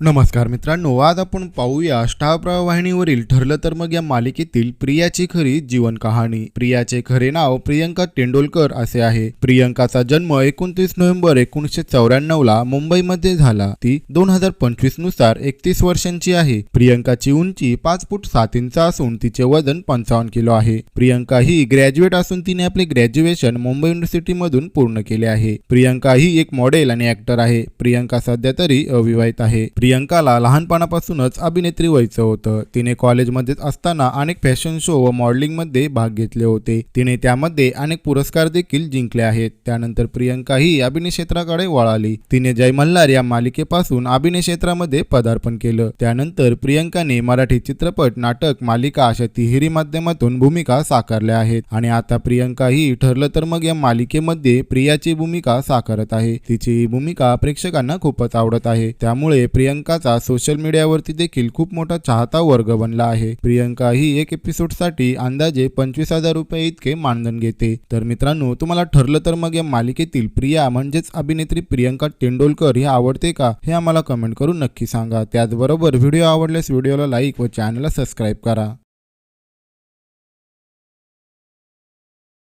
नमस्कार मित्रांनो आज आपण पाहूया स्टार वाहिनीवरील ठरलं तर मग या मालिकेतील प्रियाची खरी जीवन कहाणी. प्रियाचे खरे नाव प्रियंका तेंडोलकर असे आहे. प्रियंकाचा जन्म एकोणतीस नोव्हेंबर एकोणीसशे चौऱ्याण्णव ला मुंबईमध्ये झाला. ती दोन हजार पंचवीसनुसार एकतीस वर्षांची आहे. प्रियंकाची उंची पाच फूट सात इंच असून तिचे वजन पंचावन्न किलो आहे. प्रियंका ही ग्रॅज्युएट असून तिने आपले ग्रॅज्युएशन मुंबई युनिव्हर्सिटी मधून पूर्ण केले आहे. प्रियंका ही एक मॉडेल आणि ऍक्टर आहे. प्रियंका सध्या तरी अविवाहित आहे. प्रियंकाला लहानपणापासूनच अभिनेत्री व्हायचं होतं. तिने कॉलेजमध्येच असताना अनेक फॅशन शो व मॉडेलिंगमध्ये भाग घेतले होते. तिने त्यामध्ये अनेक पुरस्कार देखील जिंकले आहेत. त्यानंतर प्रियंका ही अभिनय क्षेत्राकडे वळाली. तिने जय मल्हार या मालिकेपासून अभिनय क्षेत्रामध्ये पदार्पण केलं. त्यानंतर प्रियंकाने मराठी चित्रपट नाटक मालिका अशा तिहेरी माध्यमातून भूमिका साकारल्या आहेत. आणि आता प्रियंका ही ठरलं तर मग या मालिकेमध्ये प्रियाची भूमिका साकारत आहे. तिची ही भूमिका प्रेक्षकांना खूपच आवडत आहे. त्यामुळे प्रियंकाचा सोशल मीडियावरती देखील खूप मोठा चाहता वर्ग बनला आहे. प्रियंका ही एक एपिसोडसाठी अंदाजे पंचवीस हजार रुपये इतके मानधन घेते. तर मित्रांनो तुम्हाला ठरलं तर मग या मालिकेतील प्रिया म्हणजेच अभिनेत्री प्रियंका तेंडोलकर ही आवडते का हे आम्हाला कमेंट करून नक्की सांगा. त्याचबरोबर व्हिडिओ आवडल्यास व्हिडिओला लाईक व चॅनलला सबस्क्राईब करा.